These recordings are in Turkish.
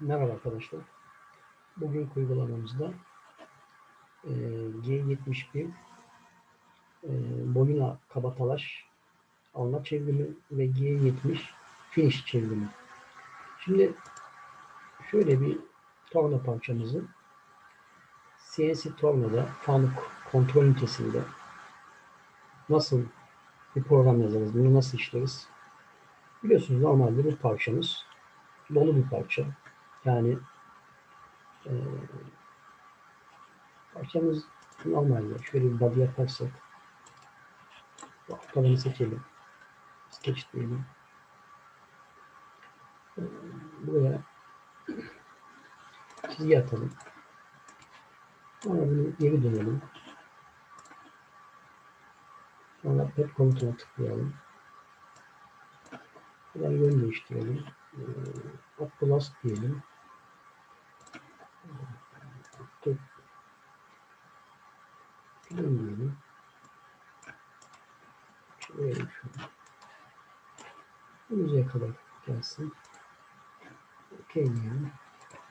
Merhaba arkadaşlar. Bugün uygulamamızda e, G71 e, boyuna kabatalaş alma çevrimi ve G70 finish çevrimi. Şimdi şöyle bir torna parçamızı CNC tornada Fanuc kontrol ünitesinde nasıl bir program yazarız, bunu nasıl işleriz? Biliyorsunuz normalde bu parçamız dolu bir parça. Yani e, parçamız normalde şöyle bir body yaparsak bu alt alanı seçelim. Sketch diyelim. E, buraya çizgi atalım. Sonra bunu geri dönelim. Sonra pet komutuna tıklayalım. Buradan yön değiştirelim. Ee, Plus diyelim. Plan diyelim. Şöyle şunu. Yüzeye kadar gelsin. Okey diyelim.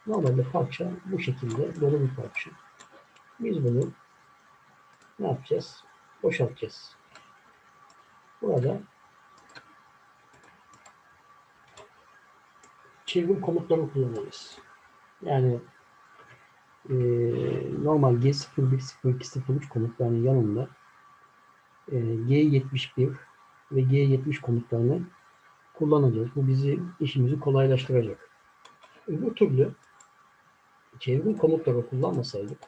Normalde parça bu şekilde dolu bir parça. Biz bunu ne yapacağız? Boşaltacağız. Burada çevrim komutlarını kullanırız. Yani e, normal G01, 02, 03 komutlarının yanında e, G71 ve G70 komutlarını kullanacağız. Bu bizi işimizi kolaylaştıracak. Bu türlü çevrim komutları kullanmasaydık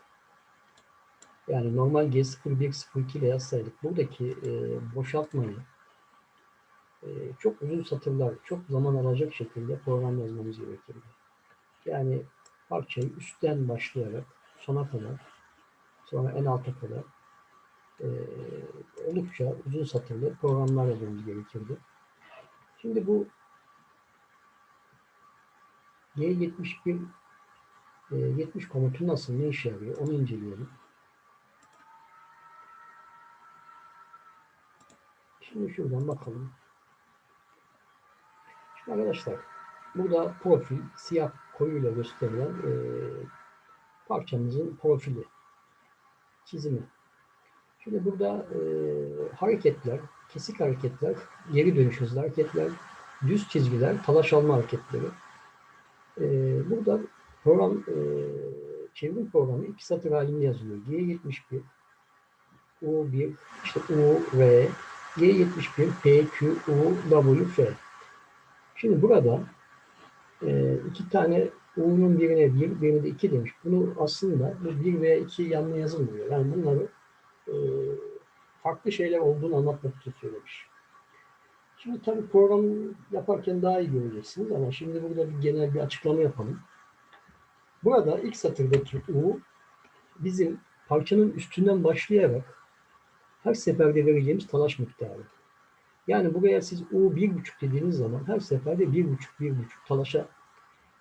yani normal G01, 02 ile yazsaydık buradaki e, boşaltmayı çok uzun satırlar, çok zaman alacak şekilde program yazmamız gerekirdi. Yani parçayı üstten başlayarak sona kadar, sonra en alta kadar e, oldukça uzun satırlı programlar yazmamız gerekirdi. Şimdi bu G71 e, 70 komutu nasıl, ne işe yarıyor onu inceleyelim. Şimdi şuradan bakalım. Arkadaşlar burada profil siyah koyuyla gösterilen e, parçamızın profili çizimi. Şimdi burada e, hareketler, kesik hareketler, geri dönüş hızlı hareketler, düz çizgiler, talaş alma hareketleri. E, burada program e, çevrim programı iki satır halinde yazılıyor. G71 U1 işte U, R, G71 P, Q, U, W, F. Şimdi burada e, iki tane U'nun birine bir, birine de iki demiş. Bunu aslında bu bir veya iki yanına yazılmıyor. Yani bunları e, farklı şeyler olduğunu anlatmak için söylemiş. Şimdi tabii program yaparken daha iyi göreceksiniz ama şimdi burada bir genel bir açıklama yapalım. Burada ilk satırdaki U bizim parçanın üstünden başlayarak her seferde vereceğimiz talaş miktarı. Yani buraya siz U bir buçuk dediğiniz zaman her seferde bir buçuk bir buçuk talaşa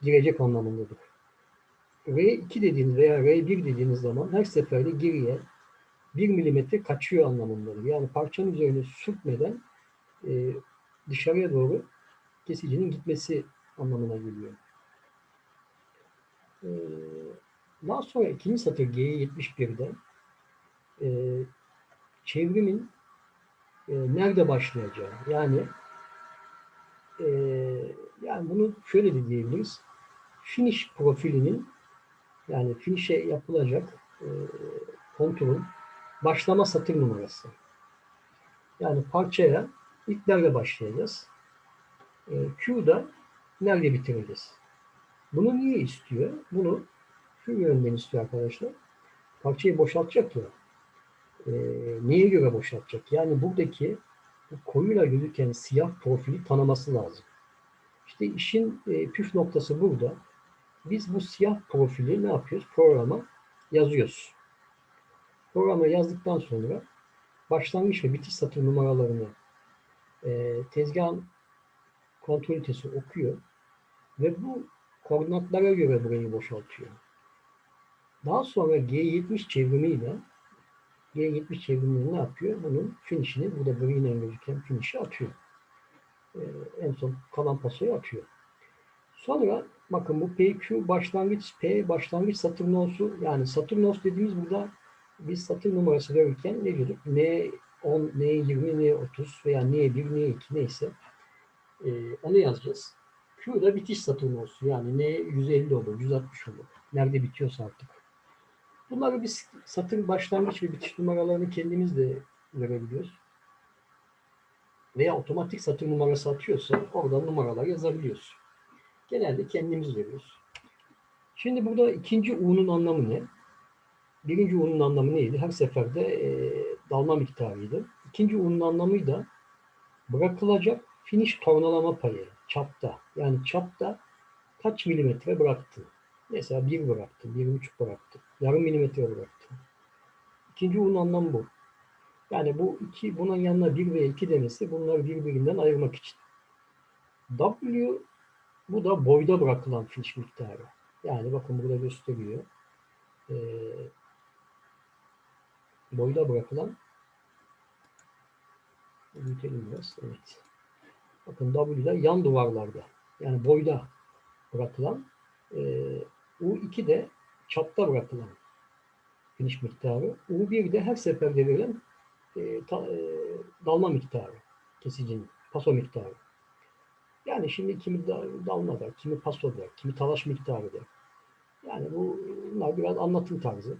girecek anlamındadır. R2 dediğiniz veya R1 dediğiniz zaman her seferde geriye 1 milimetre kaçıyor anlamındadır. Yani parçanın üzerine sürtmeden e, dışarıya doğru kesicinin gitmesi anlamına geliyor. E, daha sonra ikinci satır G71'de e, çevrimin e, nerede başlayacağı. Yani e, yani bunu şöyle de diyebiliriz. Finish profilinin yani finish'e yapılacak e, kontrolün başlama satır numarası. Yani parçaya ilk nerede başlayacağız? E, Q'da nerede bitireceğiz? Bunu niye istiyor? Bunu şu yönden istiyor arkadaşlar. Parçayı boşaltacak ya e, neye göre boşaltacak? Yani buradaki bu koyuyla gözüken siyah profili tanıması lazım. İşte işin e, püf noktası burada. Biz bu siyah profili ne yapıyoruz? Programa yazıyoruz. Programa yazdıktan sonra başlangıç ve bitiş satır numaralarını e, tezgahın kontrol ünitesi okuyor ve bu koordinatlara göre burayı boşaltıyor. Daha sonra G70 çevrimiyle G70 çevrimleri ne yapıyor? Bunun finishini, burada green'e gözüken finish'i atıyor. Ee, en son kalan pasoyu atıyor. Sonra bakın bu PQ başlangıç P başlangıç satır nosu yani satır nos dediğimiz burada biz satır numarası verirken ne diyorduk? N10, N20, N30 veya N1, N2 neyse e, onu yazacağız. Q da bitiş satır nosu yani N150 olur, 160 olur. Nerede bitiyorsa artık. Bunları biz satır başlangıç ve bitiş numaralarını kendimiz de verebiliyoruz. Veya otomatik satır numarası atıyorsa oradan numaralar yazabiliyoruz. Genelde kendimiz veriyoruz. Şimdi burada ikinci U'nun anlamı ne? Birinci U'nun anlamı neydi? Her seferde e, dalma miktarıydı. İkinci U'nun anlamı da bırakılacak finish tornalama payı çapta. Yani çapta kaç milimetre bıraktın? Mesela bir bıraktın, bir buçuk bıraktın, yarım milimetre bıraktın. İkinci U'nun anlamı bu. Yani bu iki, bunun yanına bir ve iki demesi bunları birbirinden ayırmak için. W bu da boyda bırakılan finish miktarı. Yani bakın burada gösteriyor. Ee, boyda bırakılan büyütelim biraz. Evet. Bakın W'da yan duvarlarda yani boyda bırakılan e, U2 de çapta bırakılan finish miktarı. U1 de her seferde verilen e, ta, e, dalma miktarı kesicinin paso miktarı. Yani şimdi kimi dalma der, kimi paso der, kimi talaş miktarı der. Yani bu, bunlar biraz anlatım tarzı.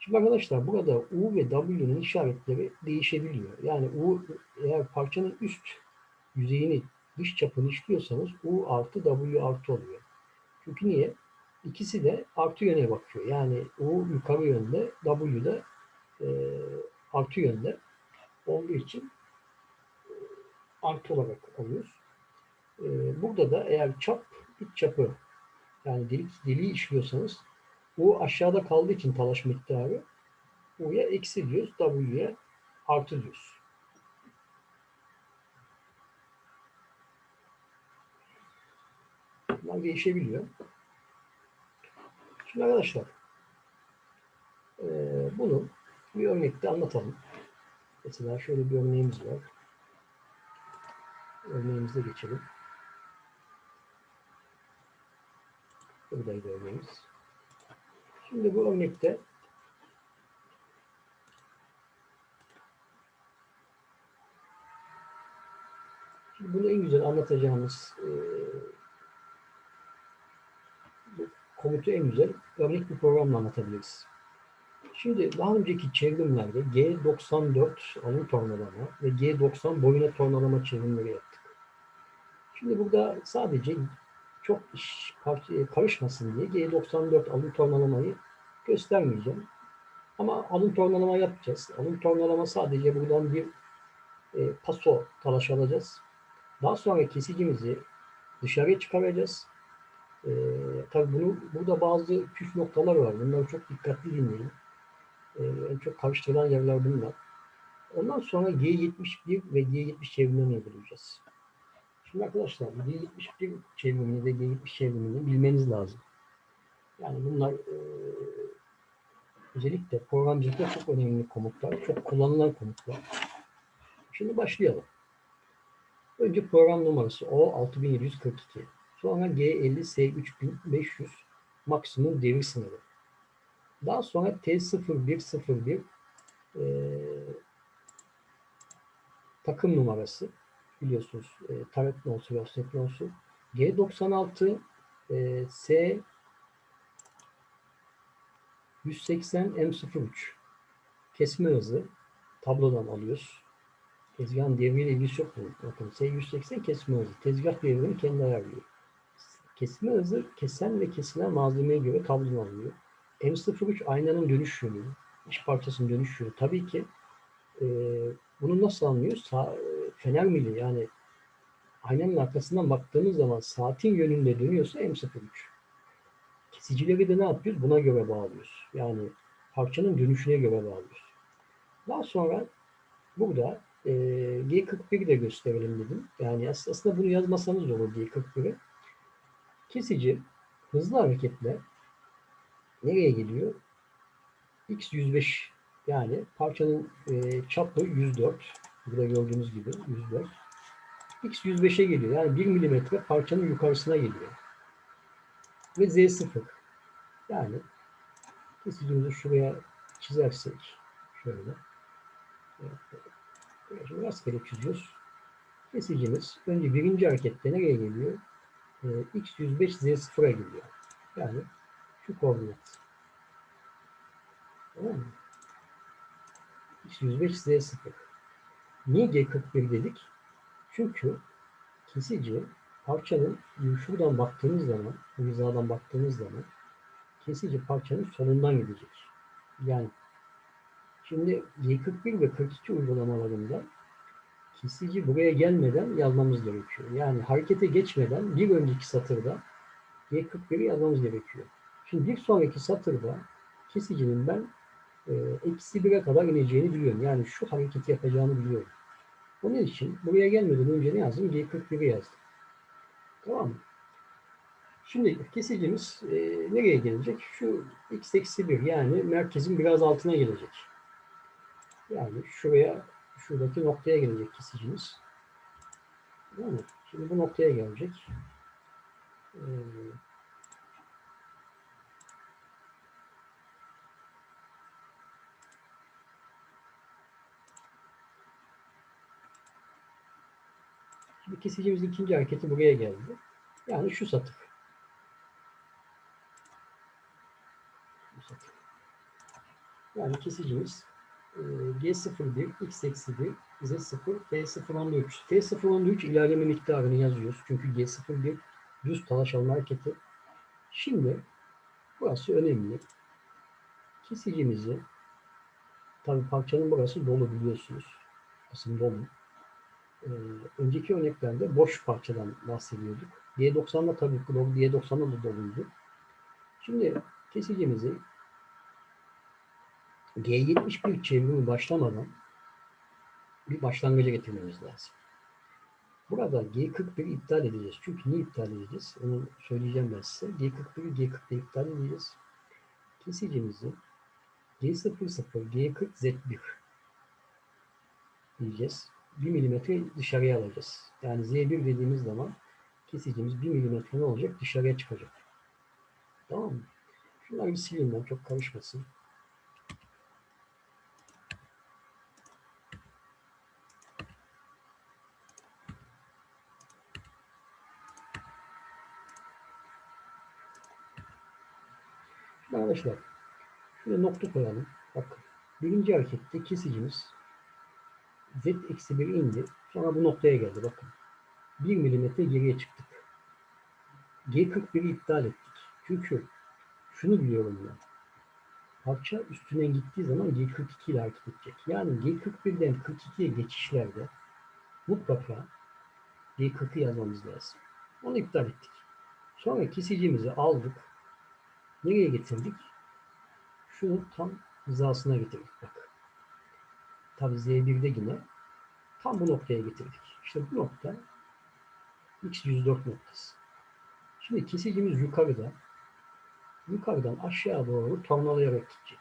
Şimdi arkadaşlar burada U ve W'nin işaretleri değişebiliyor. Yani U eğer parçanın üst yüzeyini dış çapını işliyorsanız U artı W artı oluyor. Çünkü niye? İkisi de artı yöne bakıyor. Yani U yukarı yönde, W da e, artı yönde olduğu için e, artı olarak alıyoruz. E, burada da eğer çap, iç çapı yani delik, deliği işliyorsanız U aşağıda kaldığı için talaş miktarı U'ya eksi diyoruz, W'ye artı diyoruz. Bunlar değişebiliyor. Şimdi arkadaşlar e, bunu bir örnekte anlatalım. Mesela şöyle bir örneğimiz var. Örneğimize geçelim. Buradaydı örneğimiz. Şimdi bu örnekte şimdi bunu en güzel anlatacağımız e, komutu en güzel örnek bir programla anlatabiliriz. Şimdi daha önceki çevrimlerde G94 alın tornalama ve G90 boyuna tornalama çevrimleri yaptık. Şimdi burada sadece çok iş karışmasın diye G94 alın tornalamayı göstermeyeceğim. Ama alın tornalama yapacağız. Alın tornalama sadece buradan bir e, paso talaş alacağız. Daha sonra kesicimizi dışarıya çıkaracağız. E, tabii bunu, burada bazı püf noktalar var. Bunları çok dikkatli dinleyin. E, en çok karıştırılan yerler bunlar. Ondan sonra G71 ve G70 çevrimlerini uygulayacağız. Şimdi arkadaşlar G71 çevrimini ve G70 çevrimini bilmeniz lazım. Yani bunlar e, özellikle programcılıkta çok önemli komutlar, çok kullanılan komutlar. Şimdi başlayalım. Önce program numarası O6742. Sonra G50S3500 maksimum devir sınırı. Daha sonra T0101 e, takım numarası biliyorsunuz e, taret nosu ve offset nosu. G96 e, S 180 M03 kesme hızı tablodan alıyoruz. Tezgahın devriyle ilgisi yok. Bakın S180 kesme hızı. Tezgah devrini kendi ayarlıyor. Kesme hızı kesen ve kesilen malzemeye göre tablodan alınıyor. M03 aynanın dönüş yönü. iç parçasının dönüş yönü. Tabii ki e, bunu nasıl anlıyor? Sa fener mili yani aynanın arkasından baktığımız zaman saatin yönünde dönüyorsa M03. Kesicileri de ne yapıyoruz? Buna göre bağlıyoruz. Yani parçanın dönüşüne göre bağlıyoruz. Daha sonra burada e, G41'i de gösterelim dedim. Yani aslında bunu yazmasanız da olur G41'i. Kesici hızlı hareketle nereye geliyor? X105 yani parçanın e, çapı 104. Burada gördüğünüz gibi 104. X105'e geliyor. Yani 1 milimetre parçanın yukarısına geliyor. ve Z0. Yani kesicimizi şuraya çizersek şöyle. Şimdi rastgele çiziyoruz. Kesicimiz önce birinci harekette nereye geliyor? Ee, X105 Z0'a geliyor. Yani şu koordinat. Tamam mı? X105 Z0. Niye G41 dedik? Çünkü kesici parçanın şuradan baktığınız zaman, bu hizadan baktığınız zaman kesici parçanın solundan gidecek. Yani şimdi G41 ve 42 uygulamalarında kesici buraya gelmeden yazmamız gerekiyor. Yani harekete geçmeden bir önceki satırda G41'i yazmamız gerekiyor. Şimdi bir sonraki satırda kesicinin ben e, eksi 1'e kadar ineceğini biliyorum. Yani şu hareketi yapacağını biliyorum. Onun için buraya gelmeden önce ne yazdım? G41'i yazdım. Tamam mı? Şimdi kesicimiz e, nereye gelecek? Şu x eksi 1 yani merkezin biraz altına gelecek. Yani şuraya şuradaki noktaya gelecek kesicimiz. Değil mi? Şimdi bu noktaya gelecek. Ee, şimdi kesicimizin ikinci hareketi buraya geldi. Yani şu satır. Yani kesicimiz G01, X-1, Z0, T013. T013 ilerleme miktarını yazıyoruz. Çünkü G01 düz talaş alma hareketi. Şimdi burası önemli. Kesicimizi tabi parçanın burası dolu biliyorsunuz. Kısım dolu. Ee, önceki örneklerde boş parçadan bahsediyorduk. D90'da tabii ki dolu, D90'da da doluydu. Şimdi kesicimizi G71 çevrimi başlamadan bir başlangıca getirmemiz lazım. Burada G41'i iptal edeceğiz. Çünkü niye iptal edeceğiz? Onu söyleyeceğim ben size. G41'i G40'da iptal edeceğiz. Kesicimizi G00, G40, Z1 diyeceğiz. 1 milimetre dışarıya alacağız. Yani Z1 dediğimiz zaman kesicimiz 1 milimetre ne olacak? Dışarıya çıkacak. Tamam mı? Şunları bir sileyim çok karışmasın. Şimdi arkadaşlar şuraya nokta koyalım. Bakın birinci harekette kesicimiz Z eksi 1 indi. Sonra bu noktaya geldi. Bakın. 1 milimetre geriye çıktık. G41'i iptal ettik. Çünkü şunu biliyorum ben. Parça üstüne gittiği zaman G42 ile hareket edecek. Yani G41'den 42'ye geçişlerde mutlaka G40'ı yazmamız lazım. Onu iptal ettik. Sonra kesicimizi aldık. Nereye getirdik? Şunu tam hizasına getirdik. Bak. Tabi Z1'de yine tam bu noktaya getirdik. İşte bu nokta X104 noktası. Şimdi kesicimiz yukarıda. Yukarıdan aşağı doğru tornalayarak gidecek.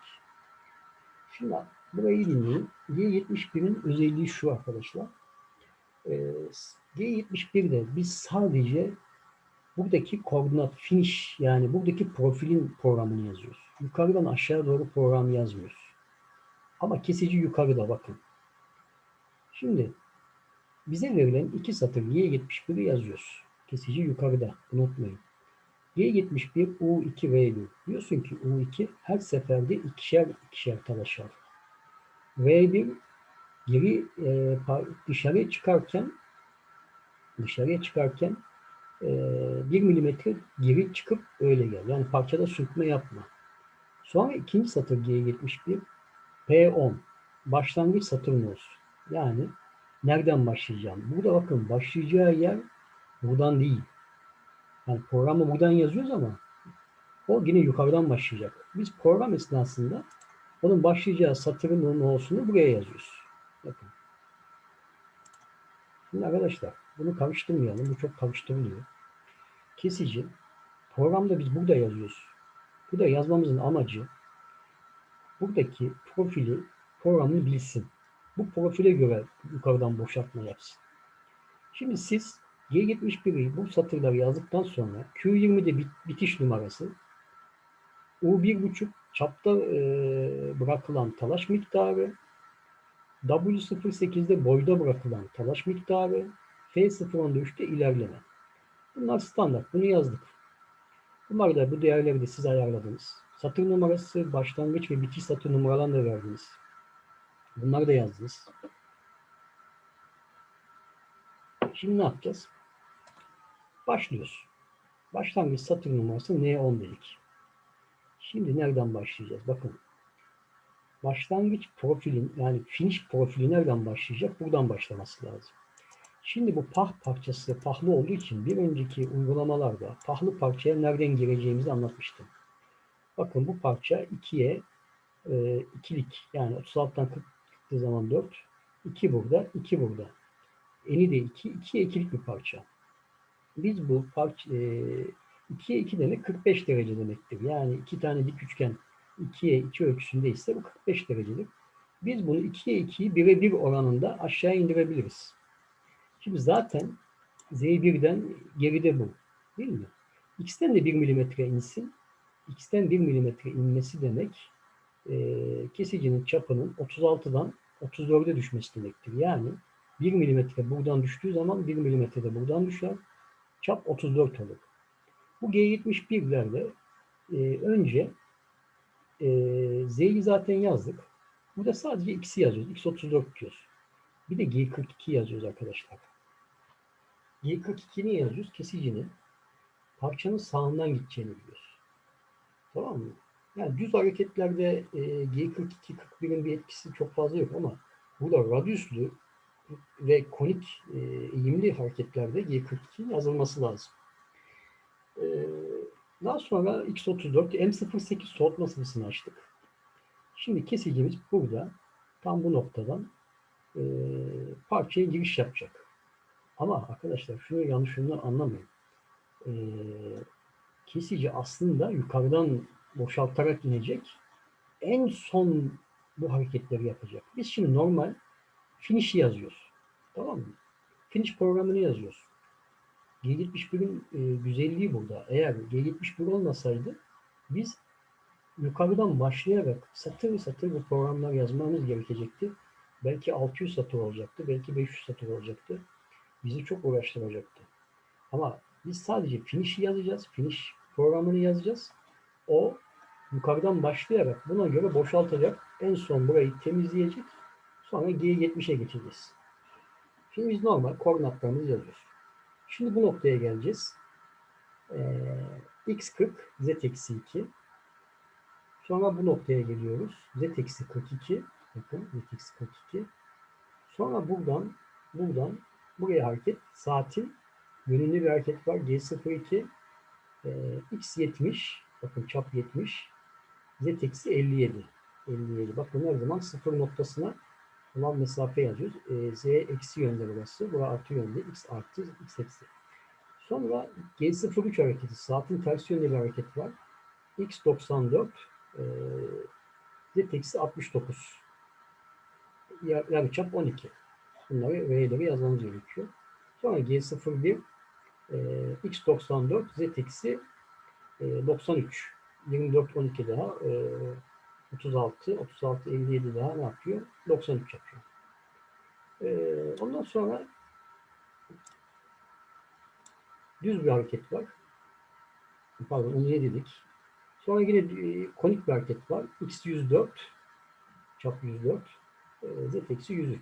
Şimdi burayı dinleyin. G71'in özelliği şu arkadaşlar. Ee, G71'de biz sadece buradaki koordinat finish yani buradaki profilin programını yazıyoruz. Yukarıdan aşağı doğru program yazmıyoruz. Ama kesici yukarıda bakın. Şimdi bize verilen iki satır Y71'i yazıyoruz. Kesici yukarıda. Unutmayın. Y71 U2 V1. Diyorsun ki U2 her seferde ikişer ikişer talaşar. V1 geri e, dışarıya çıkarken dışarıya çıkarken 1 milimetre geri çıkıp öyle gel. Yani parçada sürtme yapma. Sonra ikinci satır G71 P10 başlangıç satırın olsun. Yani nereden başlayacağım? Burada bakın başlayacağı yer buradan değil. Yani programı buradan yazıyoruz ama o yine yukarıdan başlayacak. Biz program esnasında onun başlayacağı satırın olsunu buraya yazıyoruz. Bakın. Şimdi arkadaşlar bunu karıştırmayalım. Bu çok karıştırılıyor. Kesici programda biz burada yazıyoruz. Burada yazmamızın amacı buradaki profili programını bilsin. Bu profile göre yukarıdan boşaltma yapsın. Şimdi siz G71'i bu satırları yazdıktan sonra Q20'de bit, bitiş numarası U1.5 çapta e, bırakılan talaş miktarı W08'de boyda bırakılan talaş miktarı F013'te ilerleme. Bunlar standart. Bunu yazdık. Bunlar da bu değerleri de siz ayarladınız. Satır numarası, başlangıç ve bitiş satır numaralarını da verdiniz. Bunları da yazdınız. Şimdi ne yapacağız? Başlıyoruz. Başlangıç satır numarası N10 dedik. Şimdi nereden başlayacağız? Bakın. Başlangıç profilin yani finish profili nereden başlayacak? Buradan başlaması lazım. Şimdi bu pah parçası pahlı olduğu için bir önceki uygulamalarda pahlı parçaya nereden gireceğimizi anlatmıştım. Bakın bu parça 2'ye e, ikilik yani 36'dan 40 çıktığı zaman 4. 2 burada, 2 burada. Eni de 2, 2'ye ikilik bir parça. Biz bu parça e, 2'ye 2 demek 45 derece demektir. Yani iki tane dik üçgen 2'ye 2 ölçüsünde ise bu 45 derecedir. Biz bunu 2'ye 2'yi 1'e 1 oranında aşağı indirebiliriz. Şimdi zaten Z1'den geride bu. Değil mi? X'ten de 1 milimetre insin. X'ten 1 milimetre inmesi demek e, kesicinin çapının 36'dan 34'e düşmesi demektir. Yani 1 milimetre buradan düştüğü zaman 1 milimetre de buradan düşer. Çap 34 olur. Bu G71'lerde e, önce e, Z'yi zaten yazdık. Burada sadece X'i yazıyoruz. X34 diyoruz. Bir de G42 yazıyoruz arkadaşlar. G42'ni yazıyoruz. Kesicinin parçanın sağından gideceğini biliyoruz. Tamam mı? Yani düz hareketlerde e, G42, 41'in bir etkisi çok fazla yok ama burada radyüslü ve konik e, eğimli hareketlerde G42'nin yazılması lazım. E, daha sonra X34 M08 soğutma sıvısını açtık. Şimdi kesicimiz burada tam bu noktadan e, parçaya giriş yapacak. Ama arkadaşlar şunu yanlış şunu anlamayın. E, kesici aslında yukarıdan boşaltarak inecek. En son bu hareketleri yapacak. Biz şimdi normal finish'i yazıyoruz. Tamam mı? Finish programını yazıyoruz. G71'in e, güzelliği burada. Eğer G71 olmasaydı biz yukarıdan başlayarak satır satır bu programlar yazmamız gerekecekti. Belki 600 satır olacaktı, belki 500 satır olacaktı. Bizi çok uğraştıracaktı. Ama biz sadece finish'i yazacağız, finish programını yazacağız. O yukarıdan başlayarak buna göre boşaltacak. En son burayı temizleyecek. Sonra G70'e geçeceğiz. Şimdi biz normal koordinatlarımızı yazıyoruz. Şimdi bu noktaya geleceğiz. Ee, x40, z-2. Sonra bu noktaya geliyoruz. z-42. Bakın z-42. Sonra buradan buradan buraya hareket. Saatin yönünde bir hareket var. G02 e, x70 bakın çap 70 z-57 57. Bakın her zaman sıfır noktasına olan mesafe yazıyoruz. E, z eksi yönde burası. Bura artı yönde. x artı x eksi. Sonra G03 hareketi. Saatin ters yönde bir hareket var. x94 e, z eksi 69. Yani çap 12 bunları V'leri yazmamız gerekiyor. Sonra G01 e, X94 ZX'i e, 93 24 12 daha e, 36 36 57 daha ne yapıyor? 93 yapıyor. E, ondan sonra düz bir hareket var. Pardon onu yedik. Sonra yine e, konik bir hareket var. X104 çap 104 e, Z-103.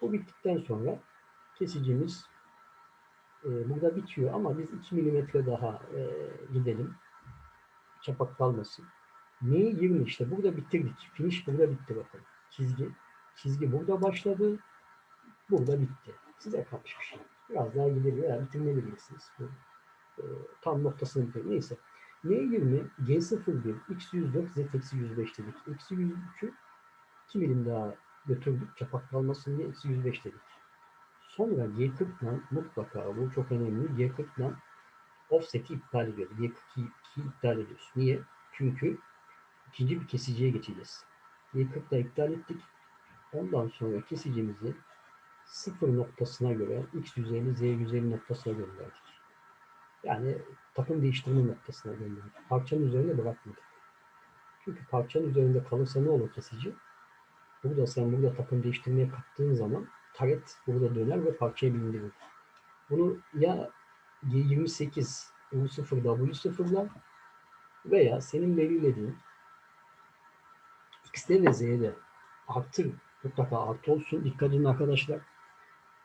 O bittikten sonra kesicimiz e, burada bitiyor ama biz 2 milimetre daha e, gidelim. Çapak kalmasın. Neyi 20 işte burada bitirdik. Finish burada bitti bakın. Çizgi. Çizgi burada başladı. Burada bitti. Size kalmış bir şey. Biraz daha gidelim veya bitirmeyebilirsiniz. Bu, e, tam noktasını bitirdim. Neyse. N20, G01, X104, Z-105 dedik. X103'ü 2 milim daha götürdük. Çapak kalmasın diye X105 dedik. Sonra G40'dan mutlaka bu çok önemli. G40'dan offset'i iptal ediyoruz. G42'yi iptal ediyoruz. Niye? Çünkü ikinci bir kesiciye geçeceğiz. Y40'da iptal ettik. Ondan sonra kesicimizi sıfır noktasına göre x 150 z 150 noktasına gönderdik. Yani takım değiştirme noktasına gönderdik. Parçanın üzerine bırakmadık. Çünkü parçanın üzerinde kalırsa ne olur kesici? Burada sen burada takım değiştirmeye kalktığın zaman taret burada döner ve parçayı bindirir. Bunu ya G28 U0 W0'la veya senin belirlediğin X'de ve Z'de artı mutlaka artı olsun. Dikkat edin arkadaşlar.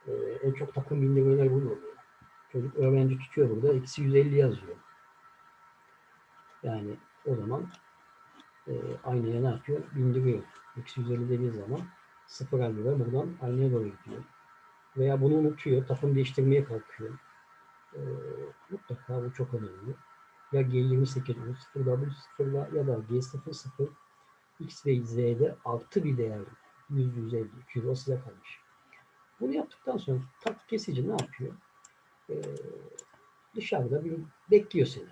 Ee, en çok takım bindirmeler burada oluyor. Çocuk öğrenci tutuyor burada. Eksi 150 yazıyor. Yani o zaman e, aynaya ne yapıyor? Bindiriyor. Eksi 150 dediği zaman sıfıra göre buradan aynaya doğru gidiyor. Veya bunu unutuyor. Takım değiştirmeye kalkıyor. E, mutlaka bu çok önemli. Ya G28 U0 W0'la ya da G00 X ve Z'de artı bir değer 100, 150, 200 o size kalmış. Bunu yaptıktan sonra tak kesici ne yapıyor? Ee, dışarıda bir bekliyor seni.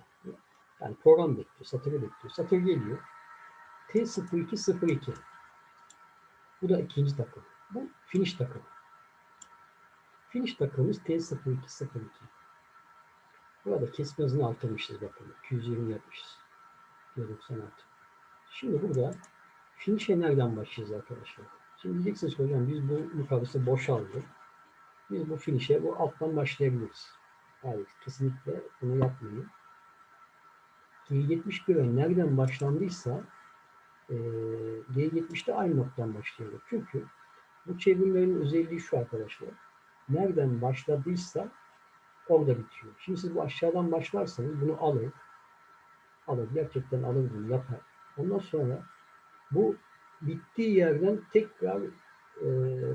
Yani program bekliyor, satırı bekliyor. Satır geliyor. T0202. Bu da ikinci takım. Bu finish takım. Finish takımımız T0202. Burada kesme hızını artırmışız bakın. 220 yapmışız. 196. Şimdi burada finish'e nereden başlayacağız arkadaşlar? Şimdi diyeceksiniz hocam biz bu yukarısı boşaldı. Biz bu finish'e bu alttan başlayabiliriz. Hayır kesinlikle bunu yapmayın. G71'e nereden başlandıysa e, G70'te aynı noktadan başlayalım. Çünkü bu çevrimlerin özelliği şu arkadaşlar. Nereden başladıysa orada bitiyor. Şimdi siz bu aşağıdan başlarsanız bunu alır. Alır. Gerçekten alır bunu yapar. Ondan sonra bu bittiği yerden tekrar e,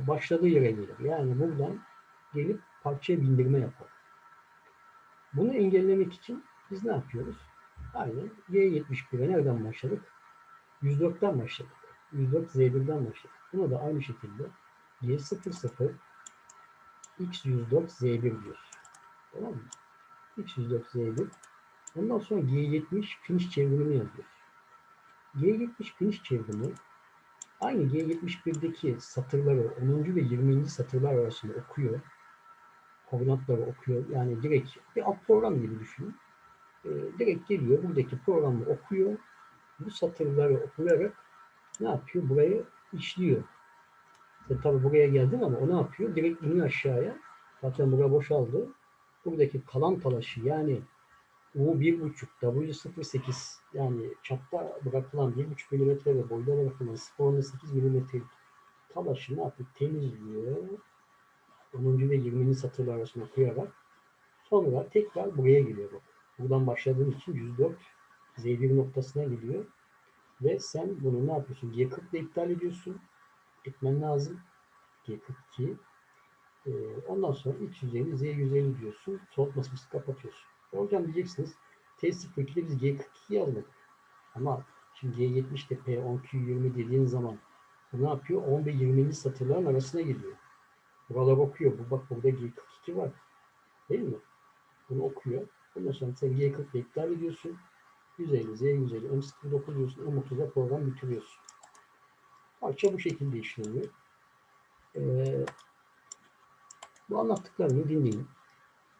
başladığı yere gelir. Yani buradan gelip parçaya bindirme yapar. Bunu engellemek için biz ne yapıyoruz? Aynen G71'e nereden başladık? 104'ten başladık. 104 Z1'den başladık. Buna da aynı şekilde G00 X104 Z1 diyoruz. Tamam mı? X104 Z1 Ondan sonra G70 finish çevrimini yazıyoruz. G70 finish çevrimi aynı G71'deki satırları 10. ve 20. satırlar arasında okuyor. Koordinatları okuyor. Yani direkt bir alt program gibi düşünün. Ee, direkt geliyor buradaki programı okuyor. Bu satırları okuyarak ne yapıyor? Burayı işliyor. Sen tabi buraya geldin ama o ne yapıyor? Direkt iniyor aşağıya. Zaten bura boşaldı. Buradaki kalan talaşı yani U1.5 W08 yani çapta bırakılan 1.5 mm ve boyda bırakılan 0.8 mm'lik talaşı ne yapıyor? Temizliyor. 10. ve 20. satırlar arasında koyarak sonra tekrar buraya geliyor bak. Buradan başladığın için 104 Z1 noktasına gidiyor. Ve sen bunu ne yapıyorsun? G40 ile iptal ediyorsun. Etmen lazım. G42. Ee, ondan sonra X150, Z150 diyorsun. Soğutma sınıfı kapatıyorsun. Hocam diyeceksiniz T02'de biz G42 yazdık. Ama şimdi G70'te P10Q20 dediğin zaman bu ne yapıyor? 10 ve 20. satırların arasına geliyor. Buralar okuyor. Bu bak burada G42 var. Değil mi? Bunu okuyor. Ondan sonra sen G40'da iptal ediyorsun. 150, Z150, M09 diyorsun. M30'da program bitiriyorsun. Parça bu şekilde işleniyor. Ee, bu anlattıklarımı dinleyin.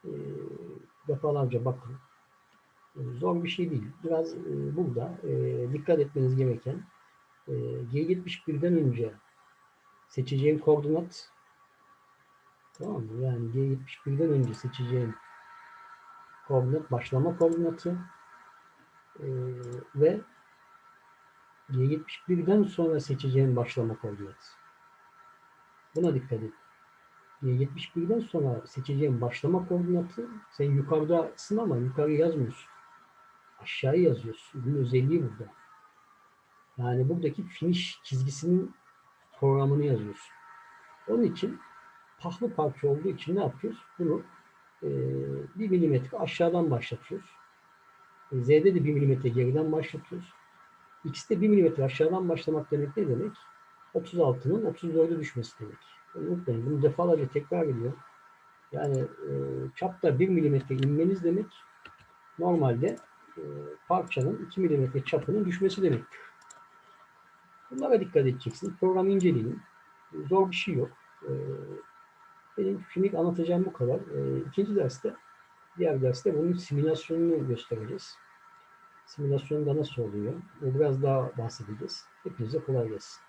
Ee, defalarca bakın. Ee, zor bir şey değil. Biraz e, burada e, dikkat etmeniz gereken e, G71'den önce seçeceğim koordinat tamam mı? Yani G71'den önce seçeceğim koordinat başlama koordinatı e, ve G71'den sonra seçeceğim başlama koordinatı. Buna dikkat edin. G71'den sonra seçeceğim başlama koordinatı sen yukarıdasın ama yukarı yazmıyorsun. Aşağıya yazıyorsun. Bunun özelliği burada. Yani buradaki finish çizgisinin programını yazıyorsun. Onun için pahlı parça olduğu için ne yapıyoruz? Bunu e, bir milimetre aşağıdan başlatıyoruz. E, Z'de de bir milimetre geriden başlatıyoruz. X'de bir milimetre aşağıdan başlamak demek ne demek? 36'nın 34'e düşmesi demek. Unutmayın bunu defalarca tekrar ediyor. Yani e, çapta 1 milimetre inmeniz demek normalde e, parçanın 2 milimetre çapının düşmesi demektir. Bunlara dikkat edeceksiniz. Programı inceleyin. Zor bir şey yok. E, Benim şimdilik anlatacağım bu kadar. Ee, ikinci derste, diğer derste bunun simülasyonunu göstereceğiz. Simülasyonda nasıl oluyor? Biraz daha bahsedeceğiz. Hepinize kolay gelsin.